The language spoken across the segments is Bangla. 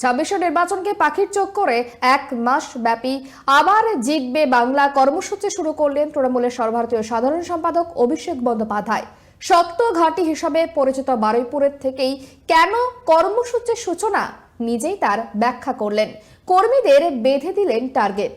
ছাব্বিশ নির্বাচনকে পাখির চোখ করে এক মাস ব্যাপী আবার জিতবে বাংলা কর্মসূচি শুরু করলেন তৃণমূলের সর্বভারতীয় সাধারণ সম্পাদক অভিষেক বন্দ্যোপাধ্যায়। শক্ত ঘাঁটি হিসাবে পরিচিত বারুইপুরের থেকেই কেন কর্মসূচির সূচনা নিজেই তার ব্যাখ্যা করলেন। কর্মীদের বেঁধে দিলেন টার্গেট।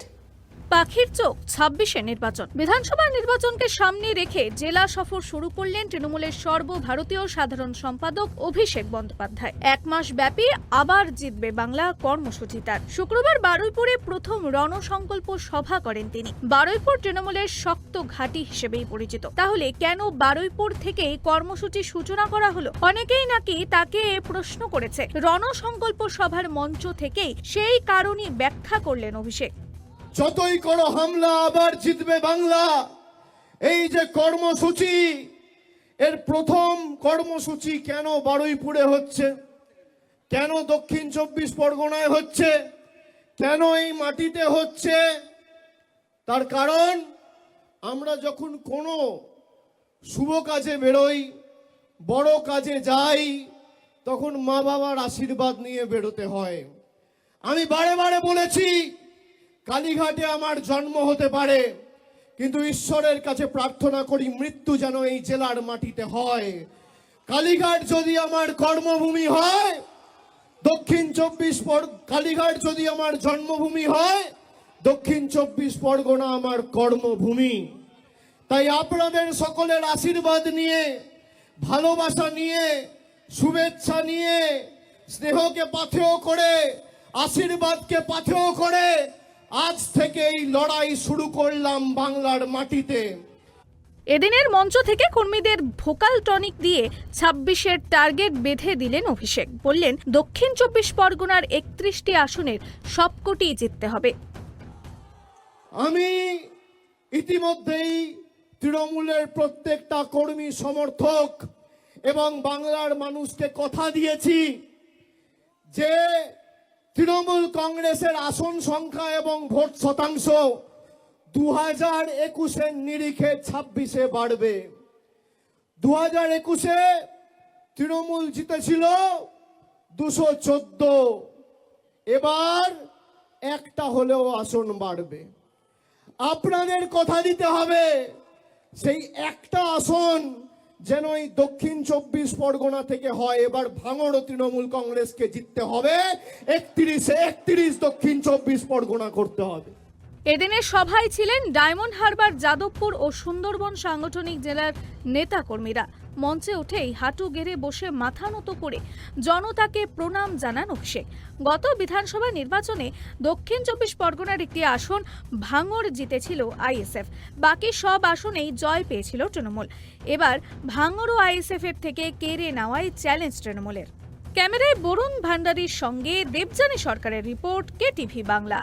পাখির চোখ, ছাব্বিশে নির্বাচন। বিধানসভা নির্বাচনকে সামনে রেখে জেলা সফর শুরু করলেন তৃণমূলের সর্বভারতীয় সাধারণ সম্পাদক অভিষেক বন্দ্যোপাধ্যায়। এক মাস ব্যাপী আবার জিতবে বাংলা কর্মসূচি তার। শুক্রবার বারুইপুরে প্রথম রণসংকল্প সভা করেন তিনি। বারুইপুর তৃণমূলের শক্ত ঘাঁটি হিসেবেই পরিচিত। তাহলে কেন বারুইপুর থেকে কর্মসূচির সূচনা করা হলো? অনেকেই নাকি তাকে প্রশ্ন করেছে। রণসংকল্প সভার মঞ্চ থেকেই সেই কারণই ব্যাখ্যা করলেন অভিষেক। যতই করো হামলা, আবার জিতবে বাংলা। এই যে কর্মসূচি, এর প্রথম কর্মসূচি কেন বারুইপুরে হচ্ছে? কেন দক্ষিণ চব্বিশ পরগনায় হচ্ছে? কেন এই মাটিতে হচ্ছে? তার কারণ, আমরা যখন কোনো শুভ কাজে বেরোই, বড় কাজে যাই, তখন মা বাবার আশীর্বাদ নিয়ে বেরোতে হয়। আমি বারে বারে বলেছি কালীঘাটে আমার জন্ম হতে পারে, কিন্তু ঈশ্বরের কাছে প্রার্থনা করি মৃত্যু যেন এই জেলার মাটিতে হয়। কালীঘাট যদি আমার কর্মভূমি হয়, দক্ষিণ চব্বিশ পর কালীঘাট যদি আমার জন্মভূমি হয়, দক্ষিণ চব্বিশ পরগনা আমার কর্মভূমি। তাই আপনাদের সকলের আশীর্বাদ নিয়ে, ভালোবাসা নিয়ে, শুভেচ্ছা নিয়ে, স্নেহকে পাথেয় করে, আশীর্বাদকে পাথেয় করে আজ থেকে এই লড়াই শুরু করলাম বাংলার মাটিতে। এদিনের মঞ্চ থেকে কর্মীদের ভোকাল টনিক দিয়ে ছাব্বিশের টার্গেট বেঁধে দিলেন অভিষেক। বললেন দক্ষিণ চব্বিশ পরগনার একত্রিশটি আসনের সবকটি জিততে হবে। আমি ইতিমধ্যেই তৃণমূলের প্রত্যেকটা কর্মী সমর্থক এবং বাংলার মানুষকে কথা দিয়েছি যে তৃণমূল কংগ্রেসের আসন সংখ্যা এবং ভোট শতাংশ দু হাজার একুশের নিরিখে ছাব্বিশে বাড়বে। দু হাজার একুশে তৃণমূল জিতেছিল দুশো চোদ্দ। এবার একটা হলেও আসন বাড়বে। আপনাদের কথা দিতে হবে, সেই একটা আসন যেন এই দক্ষিণ চব্বিশ পরগনা থেকে হয়, এবার ভাঙড় তৃণমূল কংগ্রেসকে জিততে হবে। একত্রিশে একত্রিশ দক্ষিণ চব্বিশ পরগনা করতে হবে। এদিনের সভায় ছিলেন ডায়মন্ড হারবার, যাদবপুর ও সুন্দরবন সাংগঠনিক জেলার নেতাকর্মীরা। মঞ্চে উঠেই হাঁটু গেড়ে বসে মাথা নত করে জনতাকে প্রণাম জানান অভিষেক। গত বিধানসভা নির্বাচনে দক্ষিণ চব্বিশ পরগনার একটি আসন ভাঙড় জিতেছিল আইএসএফ। বাকি সব আসনেই জয় পেয়েছিল তৃণমূল। এবার ভাঙড় ও আইএসএফ এর থেকে কেড়ে নেওয়াই চ্যালেঞ্জ তৃণমূলের। ক্যামেরায় বরুণ ভান্ডারির সঙ্গে দেবযানী সরকারের রিপোর্ট, কেটিভি বাংলা।